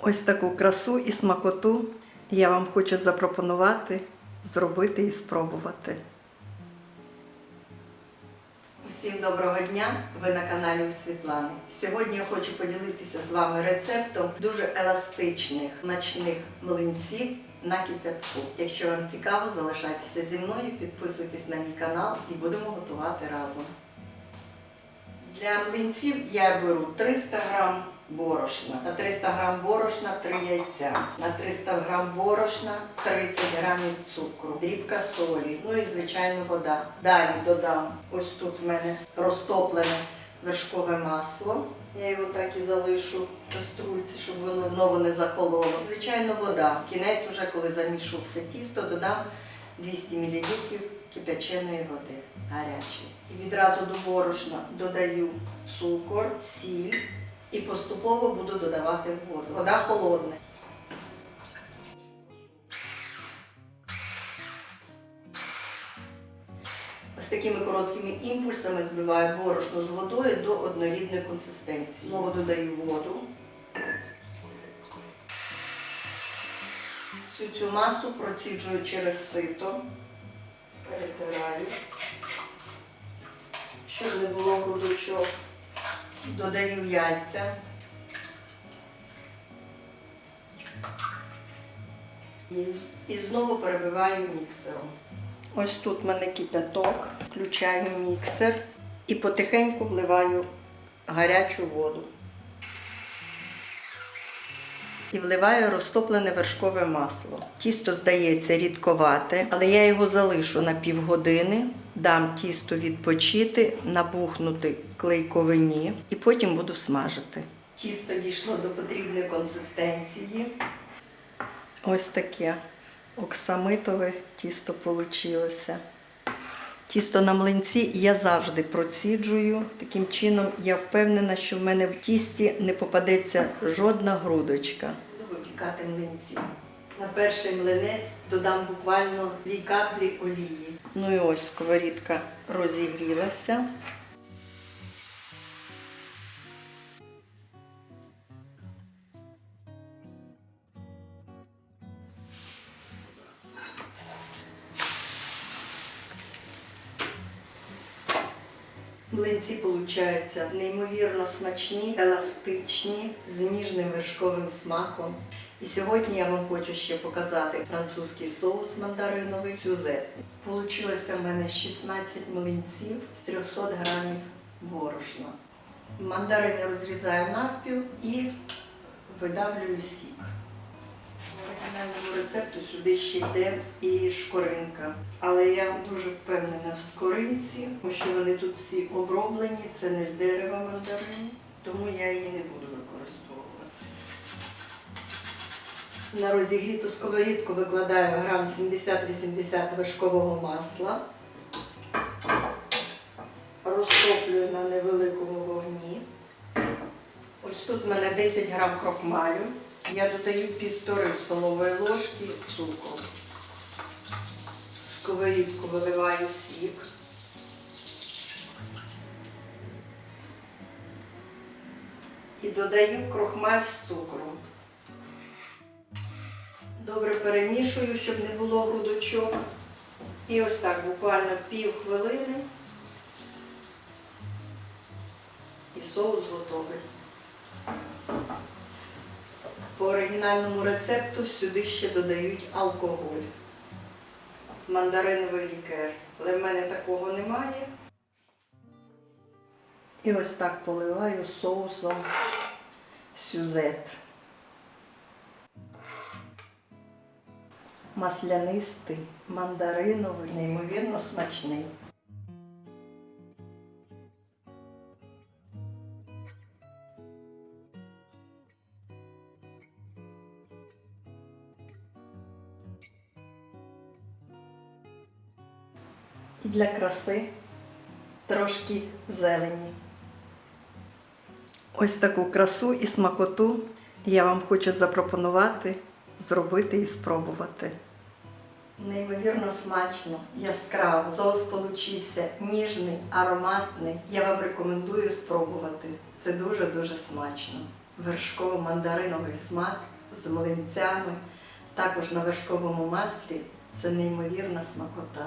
Ось таку красу і смакоту я вам хочу запропонувати, зробити і спробувати. Усім доброго дня! Ви на каналі у Світлани. Сьогодні я хочу поділитися з вами рецептом дуже еластичних смачних млинців на кип'ятку. Якщо вам цікаво, залишайтеся зі мною, підписуйтесь на мій канал і будемо готувати разом. Для млинців я беру 300 грам борошна. На 300 грам борошна 3 яйця. На 300 грам борошна 30 грамів цукру, дрібка солі, ну і звичайно вода. Далі додам ось тут в мене розтоплене вершкове масло. Я його так і залишу в каструльці, щоб воно знову не захололо. Звичайно, вода. Кінець, уже коли замішу все тісто, додам 200 мл кип'яченої води гарячої. І відразу до борошна додаю цукор, сіль і поступово буду додавати воду. Вода холодна. Ось такими короткими імпульсами збиваю борошно з водою до однорідної консистенції. Знову додаю воду. Всю цю масу проціджую через сито, перетираю, щоб не було грудочок. Додаю яйця. І, знову перебиваю міксером. Ось тут в мене кипяток, включаю міксер і потихеньку вливаю гарячу воду. І вливаю розтоплене вершкове масло. Тісто здається рідковате, але я його залишу на півгодини, дам тісто відпочити, набухнути клейковині і потім буду смажити. Тісто дійшло до потрібної консистенції. Ось таке оксамитове тісто вийшло. Тісто на млинці я завжди проціджую. Таким чином я впевнена, що в мене в тісті не попадеться жодна грудочка. Випікати млинці. На перший млинець додам буквально дві каплі олії. Ну і ось сковорідка розігрілася. Млинці получаються неймовірно смачні, еластичні, з ніжним вершковим смаком. І сьогодні я вам хочу ще показати французький соус мандариновий сюзет. Получилося в мене 16 млинців з 300 грамів борошна. Мандарини розрізаю навпіл і видавлюю сік. Сюди ще йде і шкоринка. Але я дуже впевнена в скоринці, тому що вони тут всі оброблені, це не з дерева мандарин, тому я її не буду використовувати. На розігріту сковорідку викладаю грам 70-80 вершкового масла. Розтоплюю на невеликому вогні. Ось тут в мене 10 грам крохмалю. Я додаю півтори столової ложки цукру. В Сковорідку виливаю сік. І додаю крохмаль з цукром. Добре перемішую, щоб не було грудочок. І ось так буквально пів хвилини. І соус готовий. По оригінальному рецепту сюди ще додають алкоголь, мандариновий лікер. Але в мене такого немає. І ось так поливаю соусом сюзет. Маслянистий, мандариновий, неймовірно смачний. І для краси трошки зелені. Ось таку красу і смакоту я вам хочу запропонувати, зробити і спробувати. Неймовірно смачно, яскраво. Соус получився ніжний, ароматний. Я вам рекомендую спробувати. Це дуже-дуже смачно. вершково-мандариновий смак з млинцями, також на вершковому маслі. Це неймовірна смакота.